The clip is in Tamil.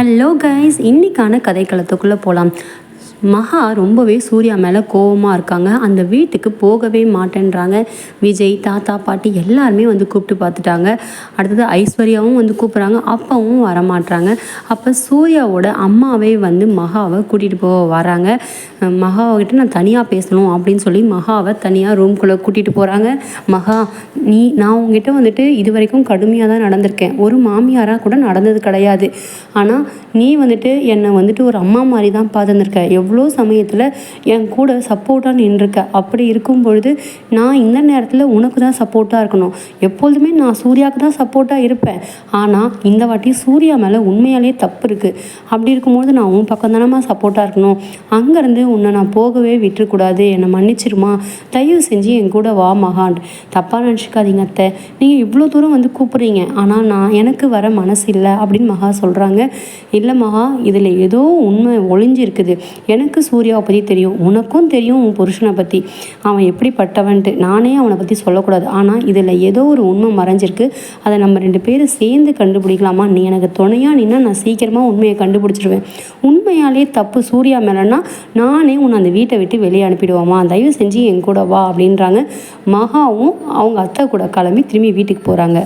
ஹலோ கைஸ் இன்னைக்கான கதைக்களத்துக்குள்ளே போகலாம் மகா ரொம்பவே சூர்யா மேலே கோவமாக இருக்காங்க. அந்த வீட்டுக்கு போகவே மாட்டேன்றாங்க. விஜய் தாத்தா பாட்டி எல்லாருமே வந்து கூப்பிட்டு பார்த்துட்டாங்க. அடுத்தது ஐஸ்வர்யாவும் வந்து கூப்பிட்றாங்க. அப்பாவும் வரமாட்றாங்க. அப்போ சூர்யாவோட அம்மாவே வந்து மகாவை கூட்டிகிட்டு போக வராங்க. மகாவிட்ட நான் தனியாக பேசணும் அப்படின்னு சொல்லி மகாவை தனியாக ரூம்குள்ளே கூட்டிகிட்டு போகிறாங்க மகா நீ நான் உங்ககிட்ட வந்துட்டு இது வரைக்கும் கடுமையாக தான் நடந்திருக்கேன். ஒரு மாமியாராக கூட நடந்தது கிடையாது. ஆனால் நீ வந்துட்டு என்னை வந்துட்டு ஒரு அம்மா மாதிரி தான் பார்த்துருந்துருக்க. எவ்வளோ சமயத்தில் என் கூட சப்போர்ட்டாக நின்றுருக்க அப்படி இருக்கும் பொழுது நான் இந்த நேரத்தில் உனக்கு தான் சப்போர்ட்டாக இருக்கணும். எப்பொழுதுமே நான் சூர்யாவுக்கு தான் சப்போர்ட்டாக இருப்பேன். ஆனால் இந்த வாட்டி சூர்யா மேலே உண்மையாலே தப்பு இருக்குது அப்படி இருக்கும்போது நான் உன் பக்கம் தானம்மா சப்போர்ட்டாக இருக்கணும். அங்கேருந்து உன்னை நான் போகவே விட்டுறக்கூடாது. என்னை மன்னிச்சிருமா? தயவு செஞ்சு என் கூட வா மகான். தப்பாக நினச்சிக்காதீங்க அத்தை. நீங்கள் இவ்வளோ தூரம் வந்து கூப்பிட்றீங்க. ஆனால் நான் எனக்கு வர மனசு இல்லை அப்படின்னு மகா சொல்கிறாங்க இல்லை மகா இதில் ஏதோ உண்மை ஒளிஞ்சிருக்குது. எனக்கு சூர்யாவை பற்றி தெரியும் உனக்கும் தெரியும் உன் புருஷனை பற்றி அவன் எப்படிப்பட்டவன்ட்டு நானே அவனை பற்றி சொல்லக்கூடாது. ஆனால் இதில் ஏதோ ஒரு உண்மை மறைஞ்சிருக்கு. அதை நம்ம ரெண்டு பேரும் சேர்ந்து கண்டுபிடிக்கலாமா? நீ எனக்கு துணையாக நின்னா நான் சீக்கிரமாக உண்மையை கண்டுபிடிச்சிருவேன். உண்மையாலே தப்பு சூர்யா மேலேன்னா நானே உன்னை அந்த வீட்டை விட்டு வெளியே அனுப்பிடுவோமா தயவு செஞ்சு என் கூட வா அப்படின்றாங்க. மகாவும் அவங்க அத்தை கூட கிளம்பி திரும்பி வீட்டுக்கு போகிறாங்க